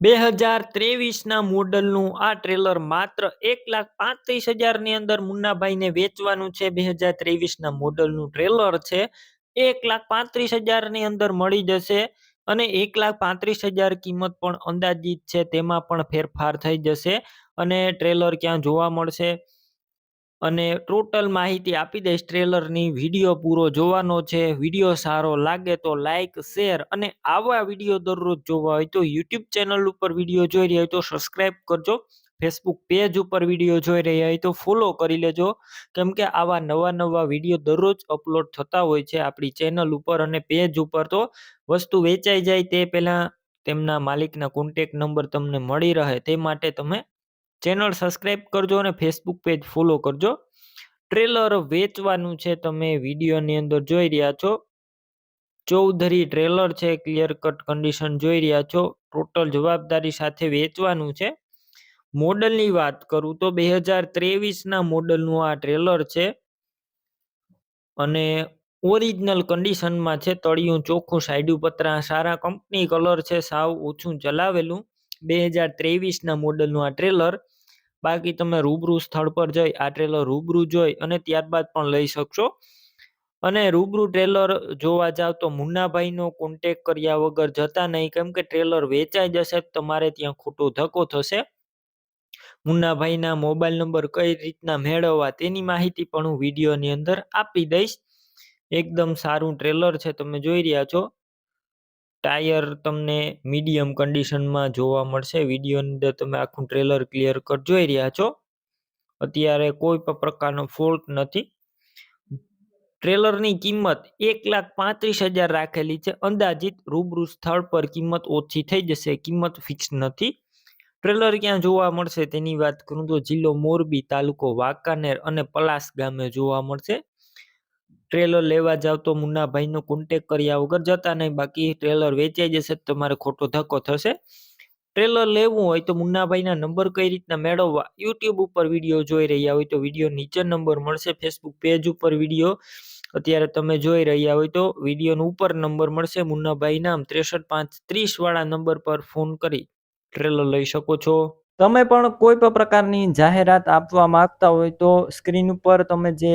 બે હજાર ત્રેવીસના મોડલનું આ ટ્રેલર માત્ર એક લાખ પાંત્રીસ હજારની અંદર મુન્નાભાઈને વેચવાનું છે. બે હજાર ત્રેવીસના મોડલનું ટ્રેલર છે. એક લાખ પાંત્રીસ હજારની અંદર મળી જશે અને એક લાખ પાંત્રીસ હજાર કિંમત પણ અંદાજિત છે. તેમાં પણ ફેરફાર થઈ જશે અને ટ્રેલર ક્યાં જોવા મળશે? અને ટોટલ માહિતી આપી દઈશ ટ્રેલરની, વીડિયો પૂરો જોવાનો છે, વીડિયો સારો લાગે તો લાઈક, શેર અને આવા વીડિયો દરરોજ જોવા હોય તો યુટ્યુબ ચેનલ ઉપર વીડિયો જોઈ રહ્યા હોય તો સબસ્ક્રાઈબ કરજો. ફેસબુક પેજ ઉપર વીડિયો જોઈ રહ્યા હોય તો ફોલો કરી લેજો. કેમ કે આવા નવા નવા વીડિયો દરરોજ અપલોડ થતા હોય છે આપણી ચેનલ ઉપર અને પેજ ઉપર તો વસ્તુ વેચાઈ જાય તે પહેલાં તેમના માલિકના કોન્ટેક નંબર તમને મળી રહે તે માટે તમે ચેનલ સબસ્ક્રાઈબ કરજો અને ફેસબુક પેજ ફોલો કરજો. ટ્રેલર વેચવાનું છે, તમે વિડીયોની અંદર જોઈ રહ્યા છો. ચૌધરી ટ્રેલર છે ક્લિયર કટ કન્ડિશન જોઈ રહ્યા છો. ટોટલ જવાબદારી સાથે વેચવાનું છે. મોડલની વાત કરું તો બે હજાર ત્રેવીસના મોડલનું આ ટ્રેલર છે. અને ઓરિજિનલ કન્ડિશનમાં છે, તળિયું ચોખ્ખું, સાઈડું પતરા સારા કંપની કલર છે, સાવ ઓછું ચલાવેલું. બે હજાર ત્રેવીસના મોડલનું આ ટ્રેલર. બાકી તમે રૂબરૂ સ્થળ પર જઈ આ ટ્રેલર રૂબરૂ જોઈ અને ત્યારબાદ પણ લઈ શકશો. અને રૂબરૂ ટ્રેલર જોવા જાવ તો મુન્નાભાઈનો કોન્ટેક કર્યા વગર જતા નહીં. કેમ કે ટ્રેલર વેચાઈ જશે તમારે ત્યાં ખોટો ધક્કો થશે. મુન્નાભાઈના મોબાઈલ નંબર કઈ રીતના મેળવવા તેની માહિતી પણ હું વિડીયોની અંદર આપી દઈશ. એકદમ સારું ટ્રેલર છે, તમે જોઈ રહ્યા છો. ટાયર તમને મીડિયમ કન્ડિશનમાં જોવા મળશે. વિડીયોની અંદર તમે આખું ટ્રેલર ક્લિયર કટ જોઈ રહ્યા છો. અત્યારે કોઈ પણ પ્રકારનો ફોલ્ટ નથી. ટ્રેલરની કિંમત એક લાખ પાંત્રીસ હજાર રાખેલી છે. અંદાજિત રૂબરૂ સ્થળ પર કિંમત ઓછી થઈ જશે. કિંમત ફિક્સ નથી. ટ્રેલર ક્યાં જોવા મળશે તેની વાત કરું તો જિલ્લો મોરબી તાલુકો વાંકાનેર અને પલાસ ગામે જોવા મળશે. ટ્રેલર લેવા જાવ તો મુન્નાભાઈનો કોન્ટેક કર્યા વગર જતા નહીં. બાકી ટ્રેલર વેચાઈ જશે તો તમારે ખોટો ધક્કો થશે. ટ્રેલર લેવું હોય તો મુન્નાભાઈના નંબર કઈ રીતના મેળવવા? યુટ્યુબ ઉપર વીડિયો જોઈ રહ્યા હોય તો વીડિયો નીચે નંબર મળશે. ફેસબુક પેજ ઉપર વીડિયો અત્યારે તમે જોઈ રહ્યા હોય તો વિડીયોનો ઉપર નંબર મળશે. મુન્નાભાઈ નામ ત્રેસઠ પાંચ ત્રીસ વાળા નંબર પર ફોન કરી ટ્રેલર લઈ શકો છો. તમે પણ કોઈ પણ પ્રકારની જાહેરાત આપવા માંગતા હોય તો સ્ક્રીન ઉપર તમે જે